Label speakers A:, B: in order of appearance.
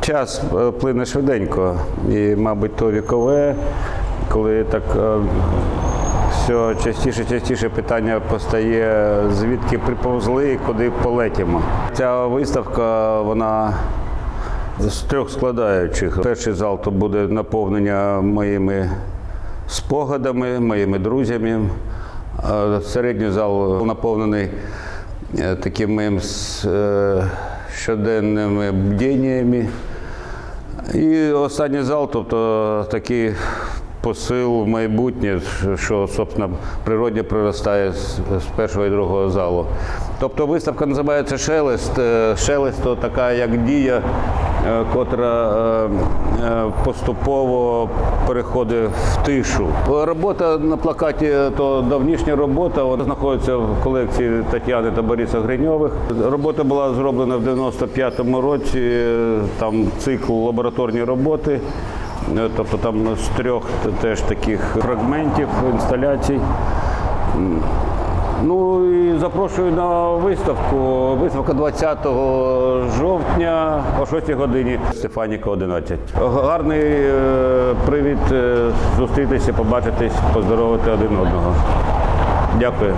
A: Час е, плине швиденько, і, мабуть, то вікове, коли так е, все частіше частіше питання постає, звідки приповзли і куди полетімо. Ця виставка, вона з трьох складаючих. Перший зал то буде наповнення моїми спогадами, моїми друзями. Середній зал наповнений е, такими моїм щоденними бдіннями. І останній зал, тобто такий посил в майбутнє, що, собственно, природньо приростає з, першого і другого залу. Тобто виставка називається Шелест. Е, Шелест то така як дія, котра е, е, поступово переходить в тишу. Робота на плакаті то давнішня робота, вона знаходиться в колекції Тетяни та Бориса Гриньових. Робота була зроблена в 95-му році, е, там цикл лабораторні роботи. Е, Тобто там з трьох теж таких фрагментів інсталяцій. Ну і запрошую на виставку. Виставка 20 жовтня о 6 годині. Стефаніка 11. Гарний е, привід е, зустрітися, побачитись, поздоровити один одного. Дякую.